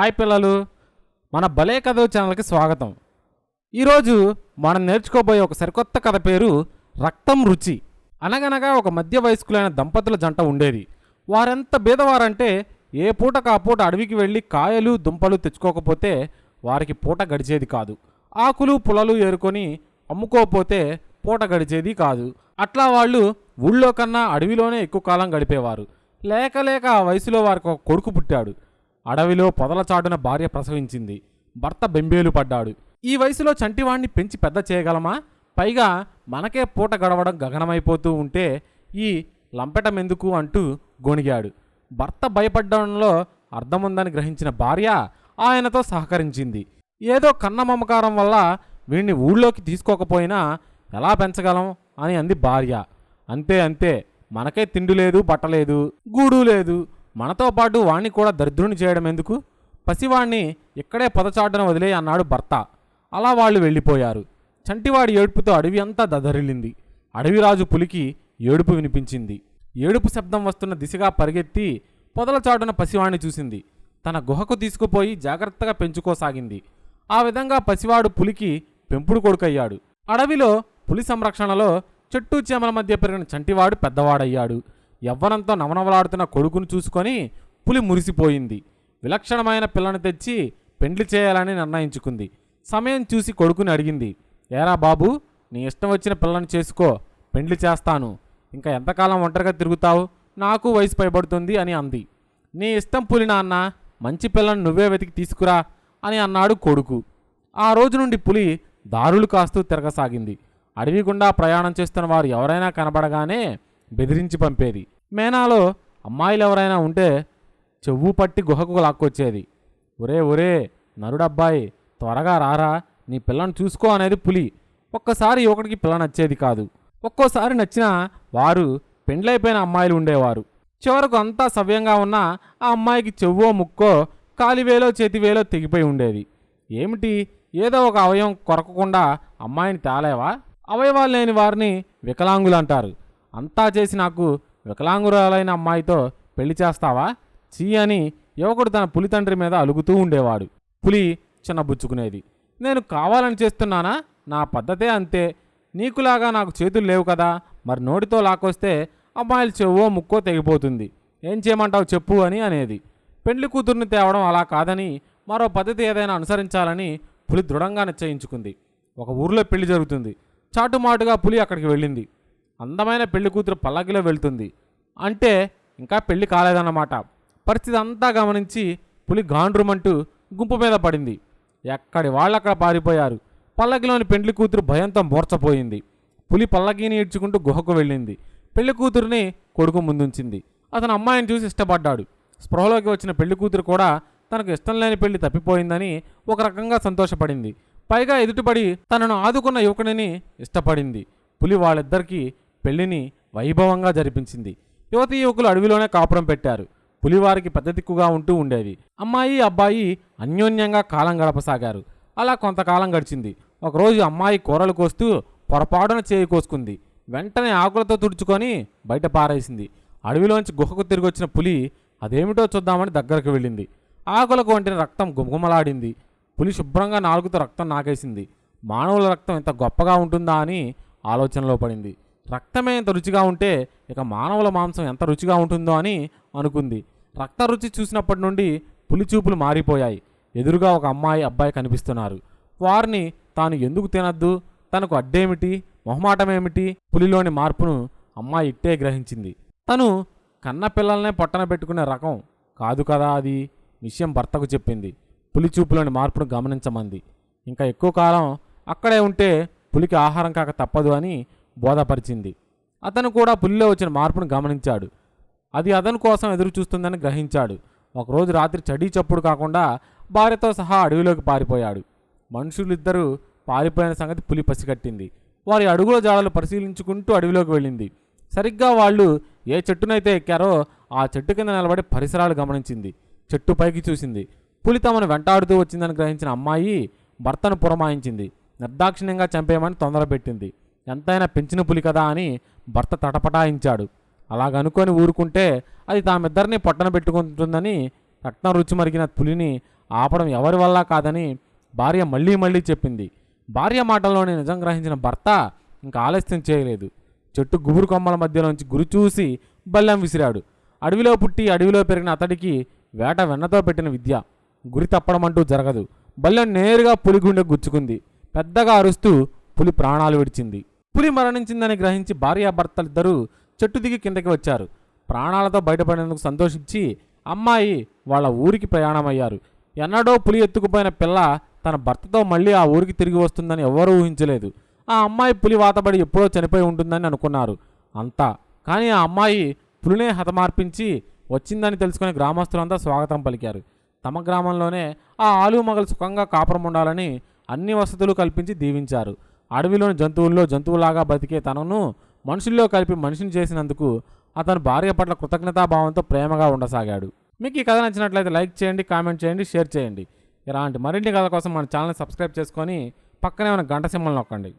Hi పిల్లలు మన భలే కథ ఛానల్కి స్వాగతం. ఈరోజు మనం నేర్చుకోబోయే ఒక సరికొత్త కథ పేరు రక్తం రుచి. అనగనగా ఒక మధ్య వయస్కులైన దంపతుల జంట ఉండేది. వారెంత బీదవారంటే ఏ పూట కాపూట అడవికి వెళ్ళి కాయలు దుంపలు తెచ్చుకోకపోతే వారికి పూట గడిచేది కాదు. ఆకులు పులలు ఏరుకొని అమ్ముకోకపోతే పూట గడిచేది కాదు. అట్లా వాళ్ళు ఊళ్ళో కన్నా అడవిలోనే ఎక్కువ కాలం గడిపేవారు. లేక లేక ఆ వయసులో వారికి ఒక కొడుకు పుట్టాడు. అడవిలో పొదల చాటున భార్య ప్రసవించింది. భర్త బెంబేలు పడ్డాడు. ఈ వయసులో చంటివాణ్ణి పెంచి పెద్ద చేయగలమా? పైగా మనకే పూట గడవడం గగనమైపోతూ ఉంటే ఈ లంపెటమెందుకు అంటూ గొణిగాడు. భర్త భయపడ్డంలో అర్థముందని గ్రహించిన భార్య ఆయనతో సహకరించింది. ఏదో కన్న మమకారం వల్ల వీణ్ణి ఊళ్ళోకి తీసుకోకపోయినా ఎలా పెంచగలం అని అంది భార్య. అంతే అంతే మనకే తిండి లేదు బట్టలేదు గూడు లేదు మనతో పాటు వాణ్ణి కూడా దరిద్రుని చేయడం ఎందుకు? పసివాణ్ణి ఇక్కడే పొదచాటున వదిలే అన్నాడు భర్త. అలా వాళ్ళు వెళ్ళిపోయారు. చంటివాడి ఏడుపుతో అడవి అంతా దదరిల్లింది. అడవిరాజు పులికి ఏడుపు వినిపించింది. ఏడుపు శబ్దం వస్తున్న దిశగా పరిగెత్తి పొదలచాటున పసివాణ్ణి చూసింది. తన గుహకు తీసుకుపోయి జాగ్రత్తగా పెంచుకోసాగింది. ఆ విధంగా పసివాడు పులికి పెంపుడు కొడుకయ్యాడు. అడవిలో పులి సంరక్షణలో చెట్టు చేమల మధ్య పెరిగిన చంటివాడు పెద్దవాడయ్యాడు. యవ్వనంతో నవనవలాడుతున్న కొడుకును చూసుకొని పులి మురిసిపోయింది. విలక్షణమైన పిల్లను తెచ్చి పెండ్లి చేయాలని నిర్ణయించుకుంది. సమయం చూసి కొడుకుని అడిగింది ఏరా బాబు నీ ఇష్టం వచ్చిన పిల్లను చేసుకో పెండ్లి చేస్తాను. ఇంకా ఎంతకాలం ఒంటరిగా తిరుగుతావు? నాకు వయసు పైబడుతుంది అని అంది. నీ ఇష్టం పులి నాన్న మంచి పిల్లను నువ్వే వెతికి తీసుకురా అని అన్నాడు కొడుకు. ఆ రోజు నుండి పులి దారులు కాస్తూ తిరగసాగింది. అడవి గుండా ప్రయాణం చేస్తున్న వారు ఎవరైనా కనబడగానే బెదిరించి పంపేది. మేనాలో అమ్మాయిలు ఎవరైనా ఉంటే చెవు పట్టి గుహకు లాక్కొచ్చేది. ఒరే ఒరే నరుడబ్బాయి త్వరగా రారా నీ పిల్లను చూసుకో అనేది పులి. ఒక్కసారి యువకుడికి పిల్ల నచ్చేది కాదు. ఒక్కోసారి నచ్చినా వారు పెండ్లైపోయిన అమ్మాయిలు ఉండేవారు. చివరకు అంతా సవ్యంగా ఉన్న ఆ అమ్మాయికి చెవ్వో ముక్కో కాలివేలో చేతివేలో తెగిపోయి ఉండేది. ఏమిటి? ఏదో ఒక అవయవం కొరకకుండా అమ్మాయిని తేలేవా? అవయవాలు లేని వారిని వికలాంగులు అంటారు. అంతా చేసి నాకు వికలాంగురాలైన అమ్మాయితో పెళ్ళి చేస్తావా? చీ అని యువకుడు తన పులి తండ్రి మీద అలుగుతూ ఉండేవాడు. పులి చిన్నబుచ్చుకునేది. నేను కావాలని చేస్తున్నానా? నా పద్ధతే అంతే. నీకులాగా నాకు చేతులు లేవు కదా. మరి నోటితో లాక్కొస్తే అమ్మాయిలు చెవో ముక్కో తెగిపోతుంది. ఏం చేయమంటావు చెప్పు అని అనేది. పెళ్ళి కూతుర్ని తేవడం అలా కాదని మరో పద్ధతి ఏదైనా అనుసరించాలని పులి దృఢంగా నిశ్చయించుకుంది. ఒక ఊర్లో పెళ్ళి జరుగుతుంది. చాటుమాటుగా పులి అక్కడికి వెళ్ళింది. అందమైన పెళ్ళి కూతురు పల్లకిలో వెళ్తుంది. అంటే ఇంకా పెళ్ళి కాలేదన్నమాట. పరిస్థితి అంతా గమనించి పులి గాండ్రుమంటూ గుంపు మీద పడింది. ఎక్కడి వాళ్ళక్కడ పారిపోయారు. పల్లకిలోని పెండ్లి కూతురు భయంతో మూర్చపోయింది. పులి పల్లకీని ఈడ్చుకుంటూ గుహకు వెళ్ళింది. పెళ్ళి కూతురిని కొడుకు ముందుంచింది. అతను అమ్మాయిని చూసి ఇష్టపడ్డాడు. స్పృహలోకి వచ్చిన పెళ్ళి కూతురు కూడా తనకు ఇష్టం లేని పెళ్ళి తప్పిపోయిందని ఒక రకంగా సంతోషపడింది. పైగా ఎదుటిపడి తనను ఆదుకున్న యువకుడిని ఇష్టపడింది. పులి వాళ్ళిద్దరికీ పెళ్ళిని వైభవంగా జరిపించింది. యువతి యువకులు అడవిలోనే కాపురం పెట్టారు. పులివారికి పెద్ద దిక్కుగా ఉంటూ ఉండేది అమ్మాయి అబ్బాయి అన్యోన్యంగా కాలం గడపసాగారు. అలా కొంతకాలం గడిచింది. ఒకరోజు అమ్మాయి కూరలు కోస్తూ పొరపాటున చేయి కోసుకుంది. వెంటనే ఆకులతో తుడుచుకొని బయట పారేసింది. అడవిలోంచి గుహకు తిరిగి వచ్చిన పులి అదేమిటో చూద్దామని దగ్గరకు వెళ్ళింది. ఆకులకు వంటిన రక్తం గుమగుమలాడింది. పులి శుభ్రంగా నాలుగుతో రక్తం నాకేసింది. మానవుల రక్తం ఎంత గొప్పగా ఉంటుందా? అని ఆలోచనలో పడింది. రక్తమే ఎంత రుచిగా ఉంటే ఇక మానవుల మాంసం ఎంత రుచిగా ఉంటుందో అని అనుకుంది. రక్త రుచి చూసినప్పటి నుండి పులిచూపులు మారిపోయాయి. ఎదురుగా ఒక అమ్మాయి అబ్బాయి కనిపిస్తున్నారు. వారిని తాను ఎందుకు తినద్దు? తనకు అడ్డేమిటి? మొహమాటమేమిటి? పులిలోని మార్పును అమ్మాయి ఇట్టే గ్రహించింది. తను కన్న పిల్లల్నే పొట్టన పెట్టుకునే రకం కాదు కదా అది? విషయం భర్తకు చెప్పింది. పులి చూపులోని మార్పును గమనించమంది. ఇంకా ఎక్కువ కాలం అక్కడే ఉంటే పులికి ఆహారం కాక తప్పదు అని బోధపరిచింది. అతను కూడా పులిలో వచ్చిన మార్పును గమనించాడు. అది అతని కోసం ఎదురు చూస్తుందని గ్రహించాడు. ఒకరోజు రాత్రి చడీ చప్పుడు కాకుండా భార్యతో సహా అడవిలోకి పారిపోయాడు. మనుషులిద్దరూ పారిపోయిన సంగతి పులి పసిగట్టింది. వారి అడుగుల జాడలు పరిశీలించుకుంటూ అడవిలోకి వెళ్ళింది. సరిగ్గా వాళ్ళు ఏ చెట్టునైతే ఎక్కారో ఆ చెట్టు కింద నిలబడి పరిసరాలు గమనించింది. చెట్టు పైకి చూసింది. పులి తమను వెంటాడుతూ వచ్చిందని గ్రహించిన అమ్మాయి భర్తను పురమాయించింది. నిర్దాక్షిణ్యంగా చంపేయమని తొందరపెట్టింది. ఎంతైనా పెంచిన పులి కదా అని భర్త తటపటాయించాడు. అలాగనుకొని ఊరుకుంటే అది తామిద్దరిని పొట్టన పెట్టుకుంటుందని రక్తం రుచి మరిగిన పులిని ఆపడం ఎవరి వల్ల కాదని భార్య మళ్ళీ మళ్ళీ చెప్పింది. భార్య మాటల్లోనే నిజం గ్రహించిన భర్త ఇంకా ఆలస్యం చేయలేదు. చెట్టు గుబురు కొమ్మల మధ్యలోంచి గురి చూసి బల్లెం విసిరాడు. అడవిలో పుట్టి అడవిలో పెరిగిన అతడికి వేట వెన్నతో పెట్టిన విద్య. గురి తప్పడం అంటూ జరగదు. బల్లెం నేరుగా పులి గుండె గుచ్చుకుంది. పెద్దగా అరుస్తూ పులి ప్రాణాలు విడిచింది. పులి మరణించిందని గ్రహించి భార్యాభర్తలిద్దరూ చెట్టు దిగి కిందకి వచ్చారు. ప్రాణాలతో బయటపడేందుకు సంతోషించి అమ్మాయి వాళ్ళ ఊరికి ప్రయాణమయ్యారు. ఎన్నడో పులి ఎత్తుకుపోయిన పిల్ల తన భర్తతో మళ్ళీ ఆ ఊరికి తిరిగి వస్తుందని ఎవరూ ఊహించలేదు. ఆ అమ్మాయి పులి వాతబడి ఎప్పుడో చనిపోయి ఉంటుందని అనుకున్నారు. అంతా. కానీ ఆ అమ్మాయి పులినే హతమార్పించి వచ్చిందని తెలుసుకుని గ్రామస్తులంతా స్వాగతం పలికారు. తమ గ్రామంలోనే ఆ ఆలు మగలు సుఖంగా కాపురం ఉండాలని అన్ని వసతులు కల్పించి దీవించారు. అడవిలోని జంతువుల్లో జంతువులాగా బతికే తనను మనుషుల్లో కలిపి మనిషిని చేసినందుకు అతను భార్య పట్ల కృతజ్ఞతాభావంతో ప్రేమగా ఉండసాగాడు. మీకు ఈ కథ నచ్చినట్లయితే లైక్ చేయండి కామెంట్ చేయండి షేర్ చేయండి. ఇలాంటి మరిన్ని కథల కోసం మన ఛానల్ సబ్స్క్రైబ్ చేసుకొని పక్కనే ఉన్న గంట సింబల్ నొక్కండి.